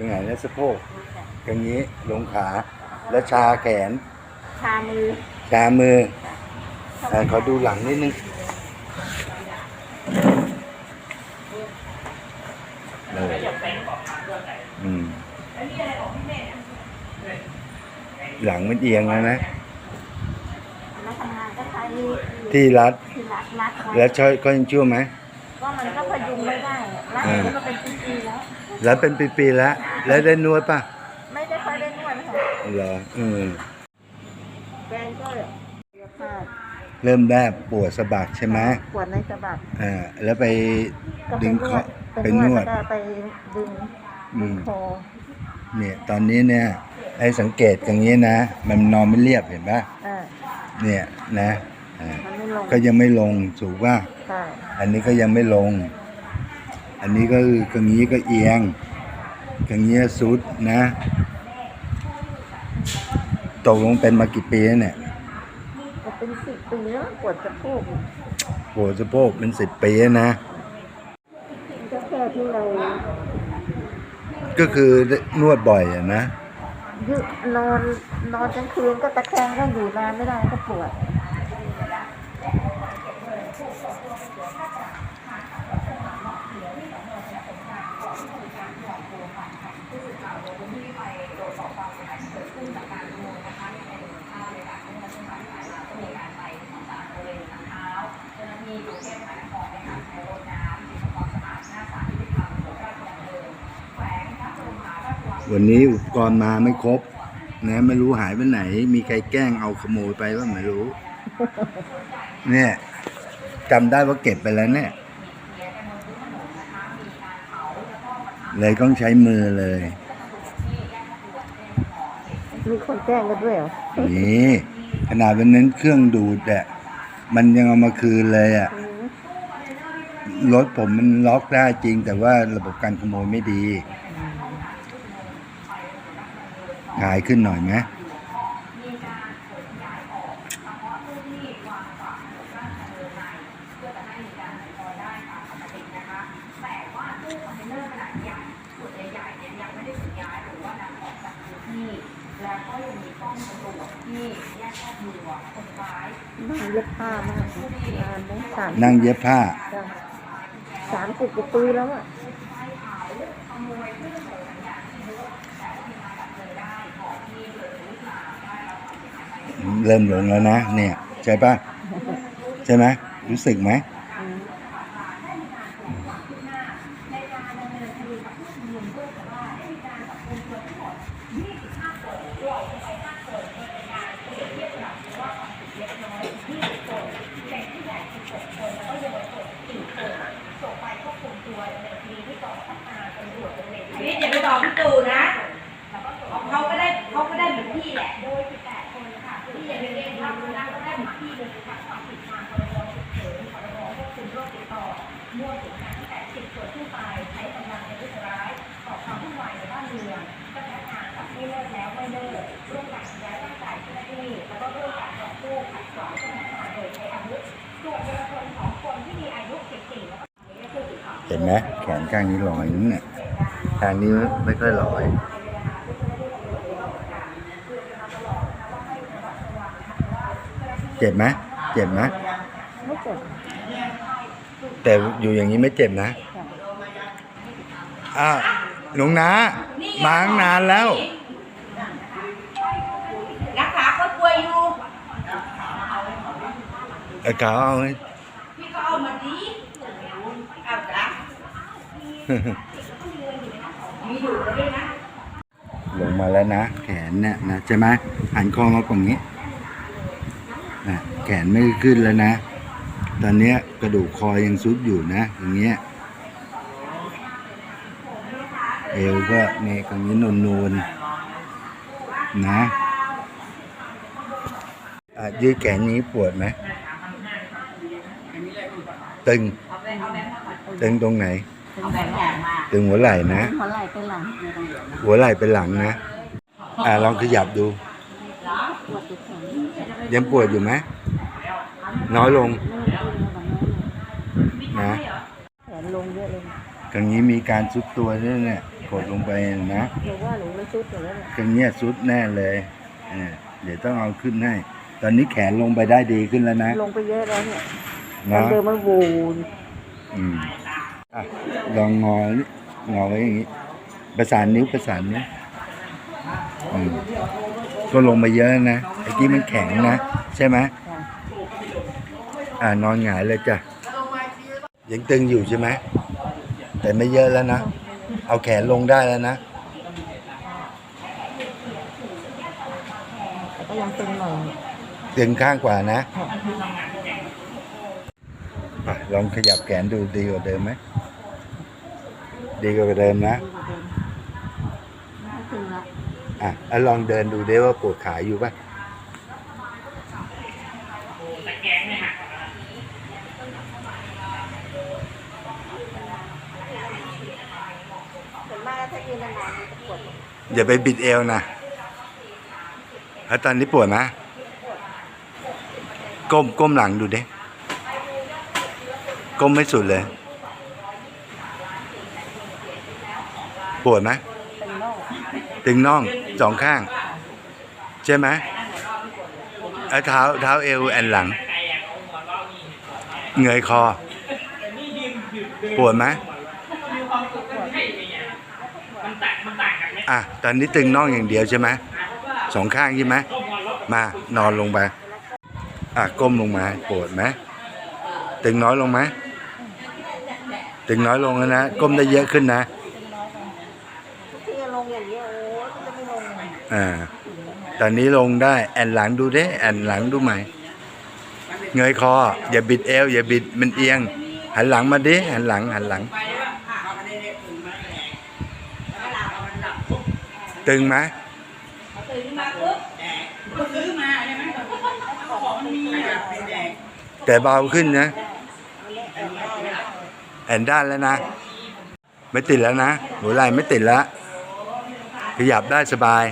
ยังไงนะสะโพกอย่างนี้ลงขา แล้วชาแขน ชามือ ชามืออะขอดูหลังนิดนึงเอออืม หลังมันเอียงแล้วนะ แล้วทำงานก็ใช้ที่รัด ที่รัดรัดไว้แล้วช่วยก็ยังชั่วไหมก็มันก็พยุงไม่ได้รัดเออมันก็เป็นปีๆแล้ว แล้วเป็นปีๆแล้ว แล้วได้นวดป่ะ ไม่ได้ค่อยได้นวดนะคะเหรออืมแฟนก็เยอะมากเริ่มแรกปวดสะบักใช่ไหมปวดในสะบักอ่าแล้วไปก็ไปดึงนควอดไปนวดแล้วก็ไปดึงอืมคอเนี่ยตอนนี้เนี่ยให้สังเกตอย่างนี้นะ มันนอนไม่เรียบเห็นปะอ่าเนี่ยนะอ่ามันไม่ลงก็ยังไม่ลงถูกป่ะใช่อันนี้ก็ยังไม่ลง อันนี้ก็คืออย่างนี้ก็เอียง อย่างนี้สุดนะ ตกลงเป็นมากี่ปีแล้วเนี่ยก็เป็นสิบปีแล้วปวดสะโพกปวดสะโพกเป็นสิบปีแล้วนะก็แค่ที่เราก็คือนวดบ่อยอะนะยืดนอนนอนกลางคืนก็ตะแคงก็อยู่นานไม่ได้ก็ปวด วันนี้อุปกรณ์มาไม่ครบ นะไม่รู้หายไปไหน มีใครแกล้งเอาขโมยไปว่าไม่รู้ เนี่ยจำได้ว่าเก็บไปแล้วเนี่ย เลยต้องใช้มือเลย มีคนแจ้งกันด้วยเหรอนี่ขนาดวันนั้นเครื่องดูดอะมันยังเอามาคืนเลยอะอืมรถผมมันล็อกได้จริง แต่ว่าระบบการขโมยไม่ดี หายขึ้นหน่อยไหมนั่งเย็บผ้ามากนานไหมสามนั่งเย็บผ้าสามสิบกว่าปีแล้วอะ เริ่มหลงแล้วนะ เนี่ย ใช่ป่ะ ใช่ไหมรู้สึกไหม นี่อย่าไปบอกพี่ตู่นะเขาก็ได้เขาก็ได้เหมือนพี่แหละ โดย18คนค่ะพี่อย่าไปเรียนรับนะเขาได้เหมือนพี่เลยค่ะความผิดทางพรบฉุกเฉินพรบควบคุมโรคติดต่อมั่วสุมการตั้งแต่10ส่วนขึ้นไปใช้กำลังในทุร้ายก่อความวุ่นวายในบ้านเมืองเจ้าพนักงานกับไม่เลิกแล้วไม่เลิกร่วมกันทำร้ายร่างกายเจ้าหน้าที่แล้วก็ร่วมกันต่อสู้ขัดขวางเจ้าพนักงานโดยใช้อาวุธส่วนเยาวชนสองคนที่มีอายุ14แล้วก็ผู้สื่อข่าว เห็น ไหมแขนข้างนี้ลอยนั่นเนี่ยทางนี้ไม่ค่อยลอยเจ็บไหมเจ็บไหมไม่เจ็บแต่อยู่อย่างนี้ไม่เจ็บนะอ้าวหลวงนามาตั้งนานแล้วรักษาคนป่วยอยู่ไอ้ขาวเอาไว้ พี่ก็เอามาดีเอาจ้ะมีอยู่แลงมาแล้วนะ แขนเนี่ยนะใช่ไหมหันคอมาตรงนี้นะแขนไม่ขึ้นแล้วนะ ตอนเนี้ยกระดูกคอยังซุดอยู่นะ อย่างเงี้ยเอวก็เนี่ยตรงนี้นูนๆนะอะยืดแขนนี้ปวดไหมตึง ตึงตรงไหน เป็นหัวไหล่ตึงหัวไหล่นะ หัวไหล่เป็นหลังหัวไหล่เป็นหลังนะ อ่าลองขยับดู ปวดติดแขนยังปวดอยู่ไหมน้อยลงไม่ขึ้นแล้วแบบนั้นนะแขนลงเยอะเลยตรงนี้มีการซุดตัวด้วยเนี่ยกดลงไปนะหนูว่าหนูไม่ชุดอยู่แล้วเนี่ยกันเนี้ยสุดแน่เลยเออเดี๋ยวต้องเอาขึ้นให้ ตอนนี้แขนลงไปได้ดีขึ้นแล้วนะลงไปเยอะแล้วเนี่ยนะเดิมมันวูนอืม อะลองงอนี่งอไว้อย่างนี้ ประสานนิ้วประสานนิ้วอืมก็ลงมาเยอะนะไอ้ที่มันแข็งนะ ใช่ไหมอ่านอนหงายเลยจ้ะยังตึงอยู่ใช่ไหมแต่ไม่เยอะแล้วนะ เอาแขนลงได้แล้วนะแต่ก็ยังตึงหน่อยตึงข้างกว่านะอะลองขยับแขนดูดีกว่าเดิมไหม ดีกว่าเดิมนะไม่ตึงละอะอะลองเดินดูดิว่าปวดขาอยู่ป่ะส่วนมากถ้ายืนนานๆมันจะปวดอย่าไปบิดเอวนะแล้วตอนนี้ปวดไหมก้มก้มหลังดูดิก้มไม่สุดเลย ปวดไหมตึงน่องสองข้าง ใช่ไหมแล้เท้าเท้าเอวแอนหลัง เงยคอ ปวดไหมอะตอนนี้ตึงน่องอย่างเดียวใช่ไหมสองข้างใช่ไหมมานอนลงไปอะก้มลงมาปวดไหมตึงน้อยลงไหมตึงน้อยลงแล้วนะ ก้มได้เยอะขึ้นนะ ที่จะลงอย่างเงี้ยโอ้ยจะไม่ลงเลย อ่าตอนนี้ลงได้แอนหลังดูดิแอนหลังดูใหม่ เงยคอ อย่าบิดเอว อย่าบิดมันเอียง หันหลังมาดิหันหลัง หันหลัง ตึงไหมแต่เบาขึ้นนะ แอนด้านแล้วนะ ไม่ติดแล้วนะหัวไหล่ไม่ติดแล้วขยับได้สบาย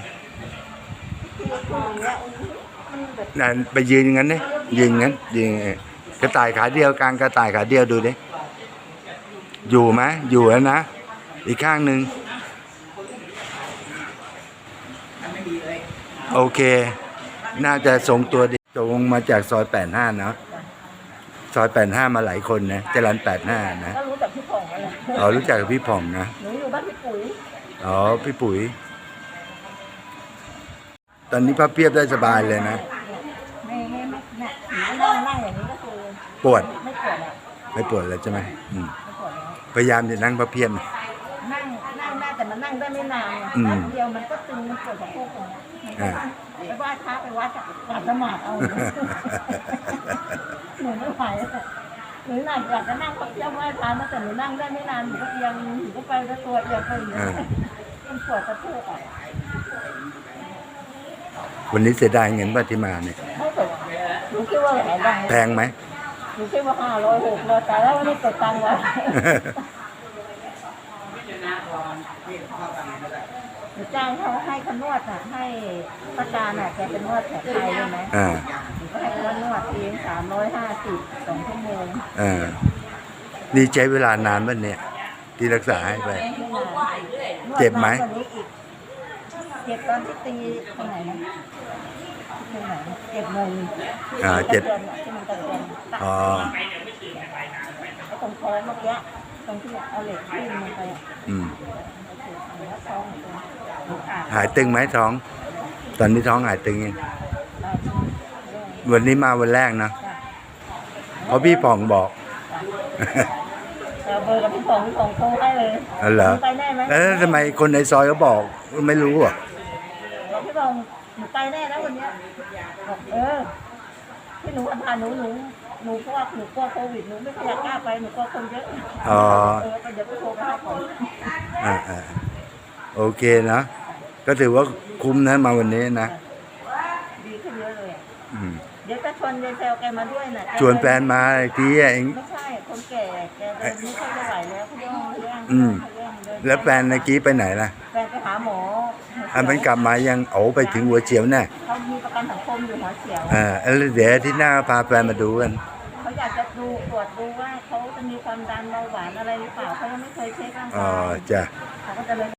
นี่ยมันแบบนั่นไปยืนอย่างนั้นดิยืนอย่างนั้นยืนอย่างนั้นกระต่ายขาเดียวกลางกระต่ายขาเดียวดูดิอยู่ไหมอยู่แล้วนะอีกข้างหนึ่งโอเค น่าจะทรงตัวดีตรงมาจากซอยแปดห้านะซอยแปดห้ามาหลายคนนะจรันแปดห้านะก็รู้จักพี่ผ่องแล้วแหละอ๋อรู้จักกับพี่ผ่องนะหนูอยู่บ้านพี่ปุ๋ยอ๋อพี่ปุ๋ย ตอนนี้พับเพียบได้สบายเลยนะ ไม่ไม่ไม่เนี่ยหนูนั่งนั่งอย่างนี้ก็คือปวด ไม่ปวดอะไม่ปวดแล้วใช่ไหมอืมไม่ปวดแล้วพยายามจะนั่งพับเพียบนะ นั่งนั่งได้แต่มันนั่งได้ไม่นานไงอืม แป๊บเดียวมันก็ตึงมันปวดสะโพกตรงเนี้ยมันก็ไปไหว้พระไปวัดกับกราบสมาธิเอาหนูไม่ไหวอะหนูหนักอยากจะนั่งพับเพียบไหว้พระนะแต่หนูนั่งได้ไม่นานหนูก็เอียงหนูก็ไปแล้วตัวเอียงไปอย่างเงี้ยมันปวดสะโพกอะ วันนี้เสียดายเงินป่ะที่มาเนี่ยไม่ปวดหนูคิดว่าแหวนดังแพงไหมหนูคิดว่าห้าร้อยหกร้อยแต่แล้ววันนี้กดตังค์ไว้หนูจ้างเขาให้เขานวดอะให้ประจานอะแกเป็นนวดแผนไทยใช่ไหมอ่าหนูก็ให้เขานวดเองสามร้อยห้าสิบสองชั่วโมงอ่านี่ใช้เวลานานป่ะเนี่ยที่รักษาให้ไปไม่นานนวดเจ็บไหมนานกว่านี้อีก เจ็บตอนที่ตีตรงไหนนะตรงไหนเจ็บมืออ่าเจ็บ ที่มันตะเกียงตัดอ๋อไอ้ตรงท้องเมื่อกี้ตรงที่เอาเหล็กทิ่มลงไปอะอืมแล้วท้องตรงหนูขาดหายตึงไหมท้อง ตอนนี้ท้องหายตึงยังได้วันนี้มาวันแรกนะจ้ะเพราะพี่ผ่องบอกเอาเบอร์กับพี่สองพี่สองโทรให้เลยอ๋อเหรอหนูไปแน่ไหมแล้วทำไมคนในซอยเขาบอกไม่รู้อะบอกพี่สอ งหนูไปแน่แล้ววันเนี้ยบอกเออ ที่หนูพาหนูหนูหนูกลัวหนูกลัวโควิดหนูไม่อยากกล้าไปหนูกลัวคนเยอะอ๋อ เออเดี๋ยวไปโทรไปหาของอ่าอ่าโอเคนะ ก็ถือว่าคุ้มนะมาวันนี้นะดีขึ้นเยอะเลยอะอืมเดี๋ยวจะชวนยายแซวแกมาด้วยนะชวนแฟนมาอีกทีเอง ไม่ใช่คนแก่แกเดินไม่ค่อยจะไหวแล้วเขาเรื่องเรื่องอืม เรื่องเดินแล้วแฟนเมื่อกี้ไปไหนล่ะ แฟนไปหาหมอ อันมันกลับมายังโอ้ไปถึงหัวเฉียวแน่เขามีประกันสังคมอยู่หัวเฉียวอ่าแล้วเดี๋ยวอาที่หน้าพาแฟนมาดูกันเขาอยากจะดูตรวจดูว่าเขาจะมีความดันเบาหวานอะไรหรือเปล่าเขายังไม่เคยเช็คร่างอ๋อกายจ้ะเขาก็จะเลย